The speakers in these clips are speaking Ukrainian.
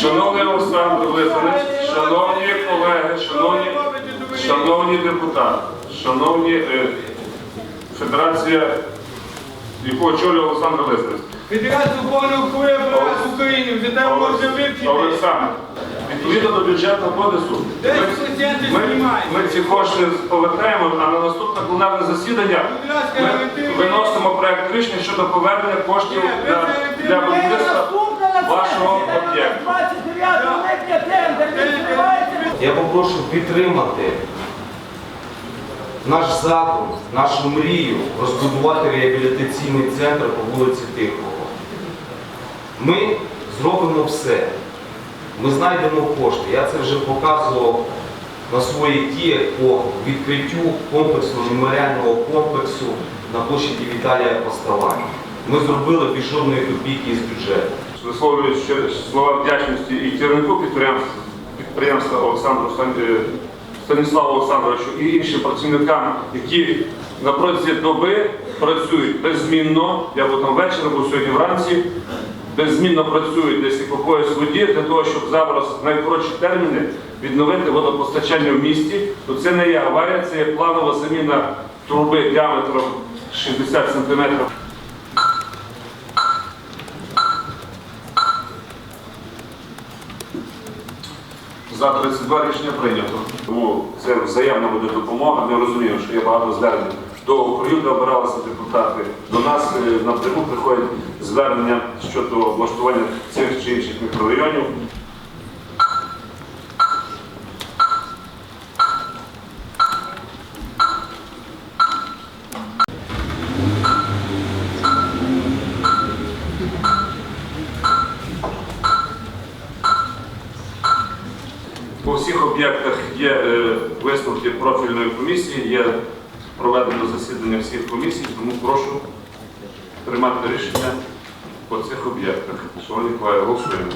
Шановний Олександр Лисович, шановні колеги, шановні, шановні депутати, шановні е, Федерація, яку очолює Олександр Лисович. Вже там можна вивчити. Олександр, відповідно до бюджетного кодексу, ми, ми, ми ці кошти повертаємо, а на наступне пленарне засідання ми виносимо проект рішення щодо повернення коштів для, для будівництва вашого об'єкту. 29 липня тендер відкривається. Я попрошу підтримати наш задум, нашу мрію розбудувати реабілітаційний центр по вулиці Тихого. Ми зробимо все. Ми знайдемо кошти. Я це вже показував на своїй ті по відкриттю комплексного меморіального комплексу на площаді Віталія Поставання. Ми зробили без жодної копійки з бюджету. Висловлюю слова вдячності і керівнику підприємства, підприємства Олександру е, Станіславу Олександровичу і іншим працівникам, які на протязі доби працюють беззмінно. Я був там ввечері, був сьогодні вранці. Беззмінно працюють десь і по пояс воді для того, щоб зараз в найкоротші терміни відновити водопостачання в місті. То це не є аварія, це є планова заміна труби діаметром 60 сантиметрів. За 32 рішення прийнято. Тому це взаємна буде допомога. Ми розуміємо, що є багато звернень до де обиралися депутати. До нас е, напряму приходять звернення щодо облаштування цих чи інших мікрорайонів. По всіх об'єктах є е, висновки профільної комісії, є проведено засідання всіх комісій, тому прошу приймати рішення по цих об'єктах. Шановні колеги, голосуємо.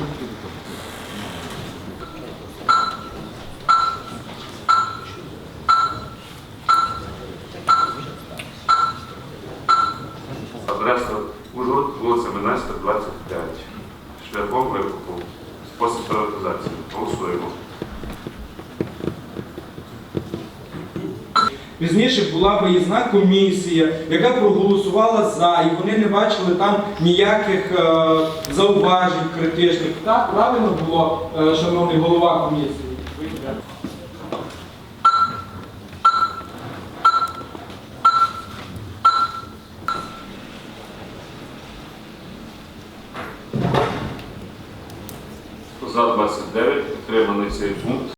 Адреса Ужгород, вулиця Минайська, 25. Шляхом викупу. Спосіб приватизації. Голосуємо. Пізніше була виїзна комісія, яка проголосувала за, і вони не бачили там ніяких е, зауважень критичних. Так, правильно було, е, шановний голова комісії? За 29 підтриманий цей пункт.